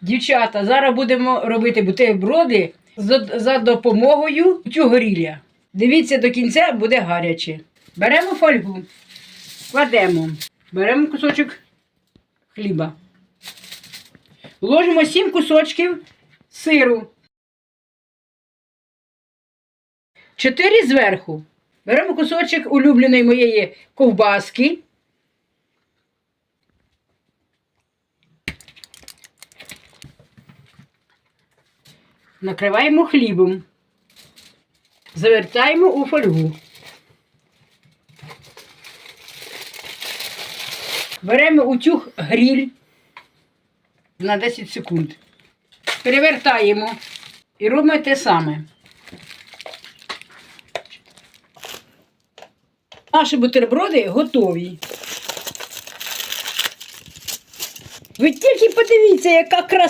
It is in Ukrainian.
Дівчата, зараз будемо робити бутерброди за, допомогою тюгорілля. Дивіться до кінця, буде гаряче. Беремо фольгу, кладемо, беремо кусочок хліба. Ложимо 7 кусочків сиру. 4 зверху. Беремо кусочок улюбленої моєї ковбаски. Накриваємо хлібом. Завертаємо у фольгу. Беремо утюг гріль на 10 секунд. Перевертаємо і робимо те саме. Наші бутерброди готові. Ви тільки подивіться, яка краса.